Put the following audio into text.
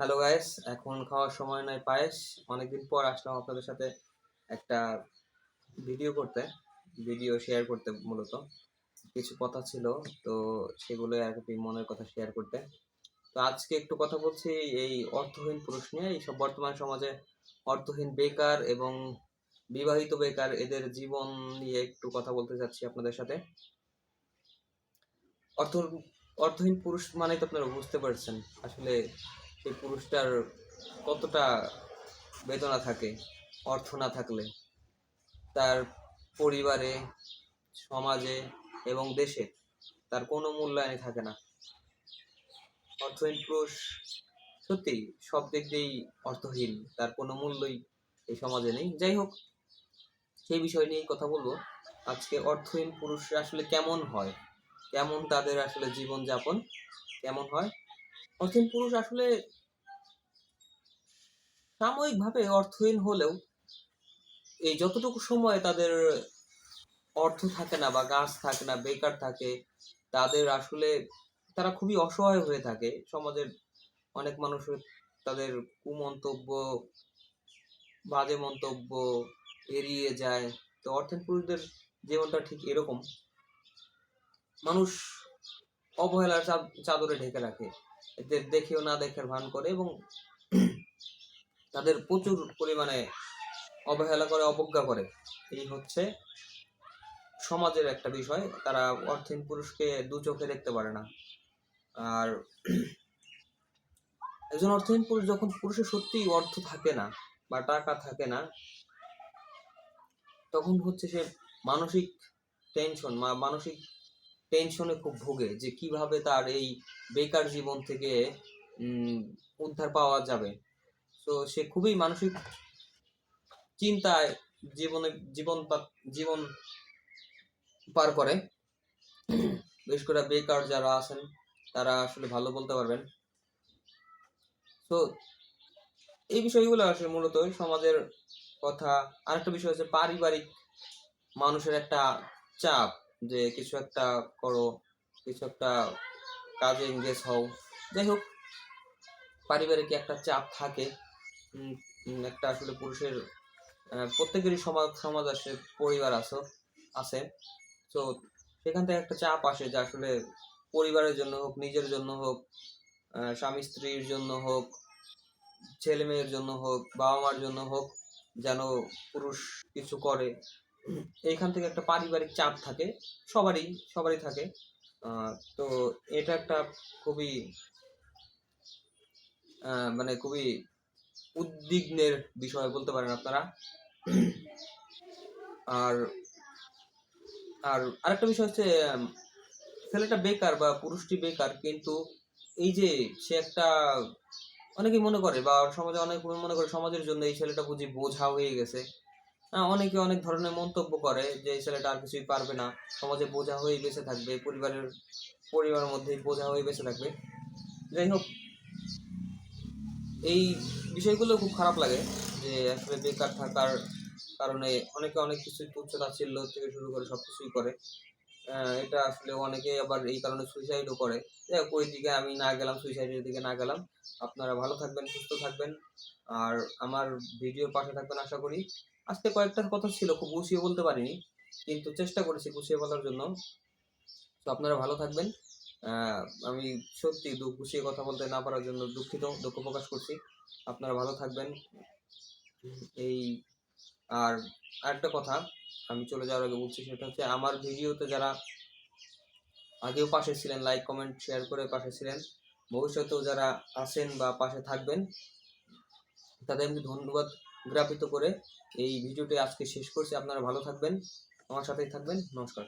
Hello guys এখন খাওয়ার সময় নয় পায়েস। অনেকদিন পর আসলাম আপনাদের সাথে একটা ভিডিও করতে ভিডিও শেয়ার করতে মূলত। কিছু কথা ছিল, তো সেগুলো আর কি মনের কথা শেয়ার করতে। তো আজকে একটু কথা বলছি এই অর্থহীন পুরুষ নিয়ে। এই সব বর্তমান সমাজে অর্থহীন বেকার এবং বিবাহিত বেকার, এদের জীবন নিয়ে একটু কথা বলতে চাচ্ছি আপনাদের সাথে। অর্থ অর্থহীন পুরুষ মানে তো আপনারা বুঝতে পারছেন। আসলে সেই পুরুষটার কতটা বেদনা থাকে, অর্থ না থাকলে। তার পরিবারে, সমাজে এবং দেশে তার কোনো মূল্যায়নে থাকে না। অর্থহীন পুরুষ সত্যি সব দিক দিয়েই অর্থহীন, তার কোনো মূল্যই এই সমাজে নেই। যাই হোক, সেই বিষয় নিয়েই কথা বলব। আজকে অর্থহীন পুরুষ আসলে কেমন হয়? কেমন তাদের আসলে জীবন যাপন কেমন হয়? অর্থহীন পুরুষ আসলে সাময়িকভাবে অর্থহীন হলেও এই যতটুকু সময় তাদের অর্থ থাকে না বা গাছ থাকে না, বেকার থাকে, তাদের আসলে তারা খুবই অসহায় হয়ে থাকে। সমাজের অনেক মানুষ তাদের কুমন্তব্য, বাজে মন্তব্য এড়িয়ে যায়। তো অর্থহীন পুরুষদের জীবনটা ঠিক এরকম। মানুষ অবহেলার চাদ- চাদরে ঢেকে রাখে। এদের দেখেও না দেখার ভান করে এবং তাদের প্রচুর পরিমাণে অবহেলা করে, অবজ্ঞা করে। এই হচ্ছে সমাজের একটা বিষয়। তারা অর্থহীন পুরুষকে দু চোখে দেখতে পারে না। আর একজন অর্থহীন পুরুষ যখন পুরুষের সত্যি অর্থ থাকে না বা টাকা থাকে না, তখন হচ্ছে সে মানসিক টেনশন বা মানসিক টেনশনে খুব ভোগে যে কীভাবে তার এই বেকার জীবন থেকে উদ্ধার পাওয়া যাবে। তো সে খুবই মানসিক চিন্তায় জীবনে, জীবন জীবন পার করে। বিশেষ করে বেকার যারা আছেন, তারা আসলে ভালো বলতে পারবেন। তো এই বিষয়গুলো আসলে মূলত সমাজের কথা। আরেকটা বিষয় হচ্ছে পারিবারিক মানুষের একটা চাপ, যে কিছু একটা করো, কিছু একটা কাজে এঙ্গেজ হও। যাই হোক, পারিবারিক একটা চাপ থাকে। একটা আসলে পুরুষের প্রত্যেকেরই সমাজ সমাজ আসে পরিবার আছে আছে। তো সেখান থেকে একটা চাপ আসে যে আসলে পরিবারের জন্য হোক, নিজের জন্য হোক স্বামী স্ত্রীর জন্য হোক, ছেলে মেয়ের জন্য হোক, বাবা মার জন্য হোক, যেন পুরুষ কিছু করে। এইখান থেকে একটা পারিবারিক চাপ থাকে, সবারই সবারই থাকে। তো এটা একটা খুবই মানে খুবই উদ্বিগ্নের বিষয় বলতে পারেন আপনারা। আর আর আরেকটা বিষয় হচ্ছে ছেলেটা বেকার বা পুরুষটি বেকার, কিন্তু এই যে সে একটা অনেকেই মনে করে বা সমাজে অনেক মনে করে সমাজের জন্য এই ছেলেটা বুঝি বোঝা হয়ে গেছে। অনেকে অনেক ধরনের মন্তব্য করে যে এই ছেলেটা আর কিছুই পারবে না। সমাজে বোঝা হয়ে বেঁচে থাকবে, পরিবারের পরিবারের মধ্যেই বোঝা হয়ে বেঁচে থাকবে। যাই হোক এই বিষয়গুলো খুব খারাপ লাগে যে আসলে বেকার থাকার কারণে অনেকে অনেক কিছু তুচ্ছ তাচ্ছিল্য থেকে শুরু করে সব কিছুই করে এটা আসলে অনেকে আবার এই কারণে সুইসাইডও করে। হোক, ওই দিকে আমি না গেলাম সুইসাইডের দিকে না গেলাম। আপনারা ভালো থাকবেন, সুস্থ থাকবেন। আর আমার ভিডিওর পাশে থাকবেন আশা করি। আজকে কয়েকটা কথা ছিল, খুব গুছিয়ে বলতে পারিনি, কিন্তু চেষ্টা করেছি গুছিয়ে বলার জন্য। তো আপনারা ভালো থাকবেন। আমি সত্যি দু গুছিয়ে কথা বলতে না পারার জন্য দুঃখিত, দুঃখ প্রকাশ করছি। আপনারা ভালো থাকবেন। এই, আর আরেকটা কথা আমি চলে যাওয়ার আগে বলছি, সেটা হচ্ছে আমার ভিডিওতে যারা আগেও পাশে ছিলেন লাইক কমেন্ট শেয়ার করে পাশে ছিলেন, ভবিষ্যতেও যারা আছেন বা পাশে থাকবেন, তাদের আমি ধন্যবাদ জ্ঞাপিত করে এই ভিডিওটি আজকে শেষ করছি। আপনারা ভালো থাকবেন, আমার সাথেই থাকবেন। নমস্কার।